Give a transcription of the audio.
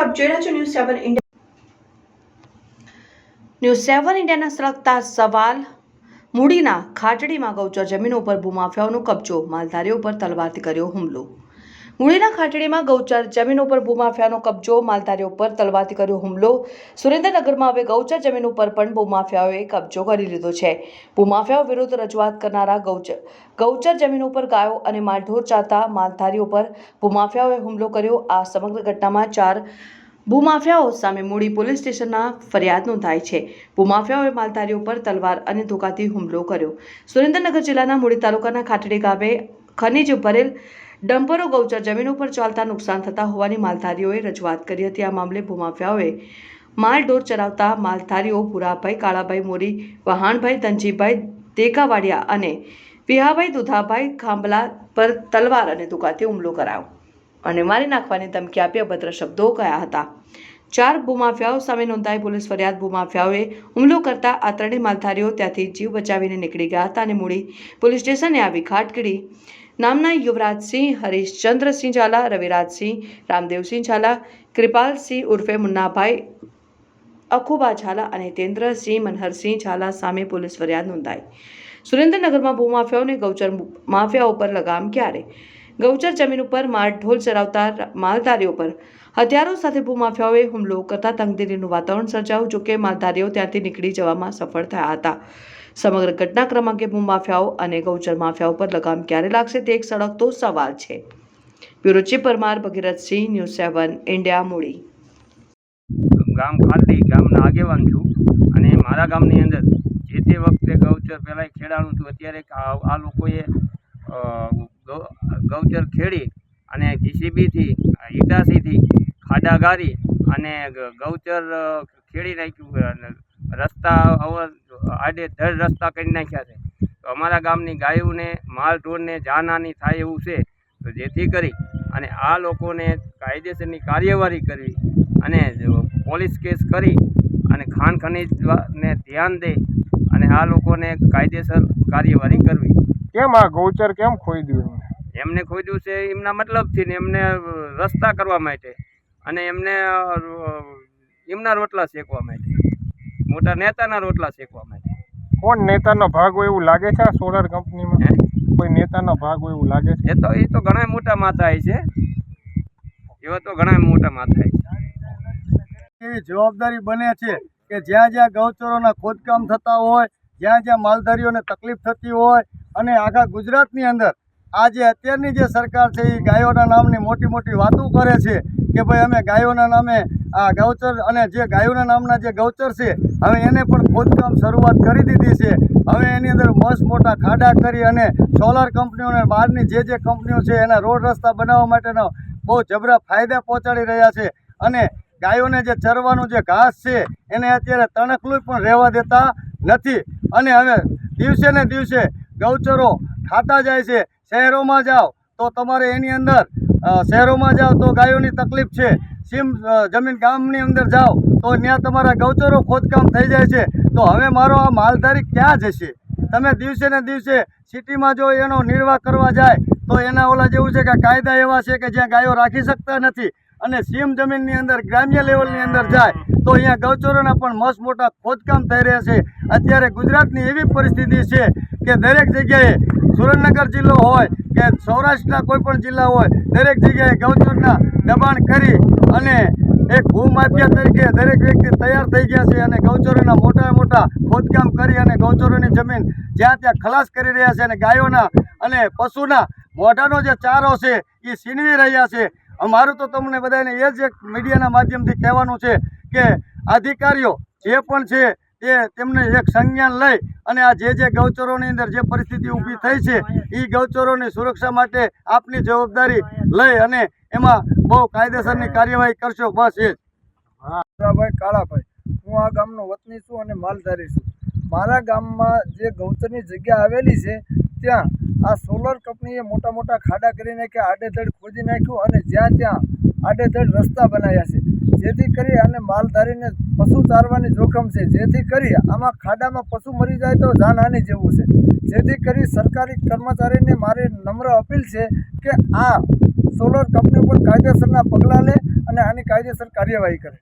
આપ જોઈ રહ્યા છો news seven India news seven ઇન્ડિયાના સળગતા સવાલ, મૂડીના ખાટડીમાં ગૌચર જમીનો ઉપર ભૂમાફિયાઓનો કબજો, માલધારીઓ પર તલવારથી કર્યો હુમલો. મૂડીના ખાટડીમાં ગૌચર જમીન ઉપર ભૂમાફિયાનો કબજો, માલધારીઓ પર તલવારથી કર્યો હુમલો. સુરેન્દ્રનગરમાં હવે ગૌચર જમીન ઉપર પણ ભૂમાફિયાઓએ કબજો કરી લીધો છે. ભૂમાફિયાઓ વિરુદ્ધ રજૂઆત કરનારા ગૌચર ગૌચર જમીન ઉપર ગાયો અને માલઢોર ચાતા માલધારીઓ પર ભૂમાફિયાઓએ હુમલો કર્યો. આ સમગ્ર ઘટનામાં ચાર ભૂમાફિયાઓ સામે મૂડી પોલીસ સ્ટેશનના ફરિયાદ નોંધાઈ છે. ભૂમાફિયાઓએ માલધારીઓ પર તલવાર અને ધોકાથી હુમલો કર્યો. સુરેન્દ્રનગર જિલ્લાના મૂડી તાલુકાના ખાટડી ગામે ખનીજ ભરેલ ડમ્પરો ગૌચર જમીન ઉપર ચાલતા નુકસાન થતા હોવાની માલધારીઓએ રજૂઆત કરી હતી. આ મામલે ભૂમાફિયાઓએ માલઢોર ચરાવતા માલધારીઓ ભૂરાભાઈ, કાળાભાઈ મોરી, વહાણભાઈ, ધનજીભાઈ દેકાવાડિયા અને વિહાભાઈ દુધાભાઈ ખાંભલા પર તલવાર અને દુકાથી હુમલો કરાયો અને મારી નાખવાની ધમકી આપી અભદ્ર શબ્દો કયા હતા. ચાર ભૂમાફિયાઓ સામે નોંધાઈ પોલીસ ફરિયાદ ભૂમાફિયાઓએ હુમલો કરતા આ ત્રણેય માલધારીઓ ત્યાંથી જીવ બચાવીને નીકળી ગયા હતા અને મૂડી પોલીસ સ્ટેશને આવી ખાટકડી નામના યુવરાજસિંહ હરીશચંદ્રસિંહ ઝાલા રવિરાજસિંહ રામદેવસિંહ ઝાલા કૃપાલસિંહ ઉર્ફે મુન્નાભાઈ અખુબા ઝાલા અને તેન્દ્રસિંહ મનહરસિંહ ઝાલા સામે પોલીસ ફરિયાદ નોંધાઈ. સુરેન્દ્રનગરમાં ભૂમાફિયાઓને ગૌચર માફિયાઓ પર લગામ ક્યારે? ગૌચર જમીન ઉપર માલ ઢોલ ચરાવતા માલધારીઓ પર હથિયારો સાથે ભૂમાફિયાઓએ હુમલો કરતા તંગદિલીનું વાતાવરણ સર્જાયું, જોકે માલધારીઓ ત્યાંથી નીકળી જવામાં સફળ થયા હતા. સમગ્ર ઘટનાક્રમ અંગે ભૂમાફિયાઓ અને ગૌચર માફિયાઓ પર લગામ ક્યારે લાગશે તે એક સળગતો સવાલ છે. Bureau chief Parmar Bhagirathsinh news seven, India, મૂડી. ગામ ખારડી ગામના આગેવાન છું અને મારા ગામની અંદર જે તે વખતે ગૌચર પહેલાં ખેડાણું હતું, અત્યારે આ લોકોએ ગૌચર ખેડી અને જીસીબીથી ઈટાસીથી ખાડા ગારી અને ગૌચર ખેડી નાખ્યું. રસ્તા અવર આડે ધડ રસ્તા કરી નાખ્યા છે. તો અમારા ગામની ગાયોને માલ ઢોરને જાનહાની થાય એવું છે. તો જેથી કરી અને આ લોકોને કાયદેસરની કાર્યવાહી કરવી અને પોલીસ કેસ કરી અને ખાણ ખનીજને ધ્યાન દે અને આ લોકોને કાયદેસર કાર્યવાહી કરવી. કેમ આ ગૌચર કેમ ખોઈ એમને? ખોદ્યું છે એમના મતલબથી ને એમને રસ્તા કરવા માટે અને એમને એમના રોટલા શેકવા માટે. મોટા નેતાના રોટલા શેકવા માટે કોણ નેતાનો ભાગ હોય એવું લાગે છે આ સોલાર કંપનીમાં કોઈ નેતાનો ભાગ હોય એવું લાગે છે? એ તો એ તો ઘણા મોટા માથાય છે. એવા તો ઘણા મોટા માથાય છે. એવી જવાબદારી બને છે કે જ્યાં જ્યાં ગૌચરોના ખોદકામ થતા હોય જ્યાં જ્યાં માલધારીઓને તકલીફ થતી હોય અને આખા ગુજરાતની અંદર આજે અત્યારની જે સરકાર છે એ ગાયોના નામની મોટી મોટી વાતો કરે છે કે ભાઈ અમે ગાયોના નામે આ ગૌચર અને જે ગાયોના નામના જે ગૌચર છે હવે એને પણ ખોદકામ શરૂઆત કરી દીધી છે. હવે એની અંદર મસ્ત મોટા ખાડા કરી અને સોલાર કંપનીઓને બહારની જે જે કંપનીઓ છે એના રોડ રસ્તા બનાવવા માટેનો બહુ જબરા ફાયદા પહોંચાડી રહ્યા છે. અને ગાયોને જે ચરવાનું જે ઘાસ છે, એને અત્યારે તણખલું પણ રહેવા દેતા નથી. અને હવે દિવસે ને દિવસે ગૌચરો ખાતા જાય છે. શહેરોમાં જાઓ તો તમારે એની અંદર શહેરોમાં જાઓ તો ગાયોની તકલીફ છે. સીમ જમીન ગામની અંદર જાઓ, તો ત્યાં તમારા ગૌચરો ખોદકામ થઈ જાય છે. તો હવે મારો આ માલધારી ક્યાં જશે? તમે દિવસે ને દિવસે સિટીમાં જો એનો નિર્વાહ કરવા જાય, તો એના ઓલા જેવું છે કે કાયદા એવા છે કે જ્યાં ગાયો રાખી શકતા નથી. અને સીમ જમીનની અંદર, ગ્રામ્ય લેવલની અંદર જાય, તો અહીંયા ગૌચરોના પણ મસ્ત મોટા ખોદકામ થઈ રહ્યા છે. અત્યારે ગુજરાતની એવી પરિસ્થિતિ છે કે દરેક જગ્યાએ સુરેન્દ્રનગર જિલ્લો હોય કે સૌરાષ્ટ્રના કોઈ પણ જિલ્લા હોય, દરેક જગ્યાએ ગૌચરના દબાણ કરી અને એક ભૂમાફિયા તરીકે દરેક વ્યક્તિ તૈયાર થઈ ગયા છે અને ગૌચરોના મોટા મોટા ખોદકામ કરી અને ગૌચરોની જમીન જ્યાં ત્યાં ખલાસ કરી રહ્યા છે અને ગાયોના અને પશુના મોઢાનો જે ચારો છે એ છીનવી રહ્યા છે. અમારું તો તમને બધાને એ જ એક મીડિયાના માધ્યમથી કહેવાનું છે કે અધિકારીઓ જે પણ છે તે તેમને એક સંજ્ઞાન લઈ અને આ જે જે ગૌચરોની અંદર જે પરિસ્થિતિ ઊભી થઈ છે એ ગૌચરોની સુરક્ષા માટે આપની જવાબદારી લઈ અને એમાં બહુ કાયદેસરની કાર્યવાહી કરશો, બસ એ ભાઈ કાળાભાઈ, હું આ ગામનો વતની છું અને માલધારી છું. મારા ગામમાં જે ગૌચરની જગ્યા આવેલી છે ત્યાં આ સોલર કંપનીએ મોટા મોટા ખાડા કરી નાખ્યા આડેધડ ખોદી નાખ્યું અને જ્યાં ત્યાં આડેધડ રસ્તા બનાવ્યા છે. જેથી કરી અને માલધારીને પશુ ચારવાની જોખમ છે. જેથી કરી આમાં ખાડામાં પશુ મરી જાય તો જાનહાનિ જેવું છે. જેથી કરી સરકારી કર્મચારીને મારી નમ્ર અપીલ છે કે આ સોલર કંપની ઉપર કાયદેસરના પગલાં લે અને આની કાયદેસર કાર્યવાહી કરે.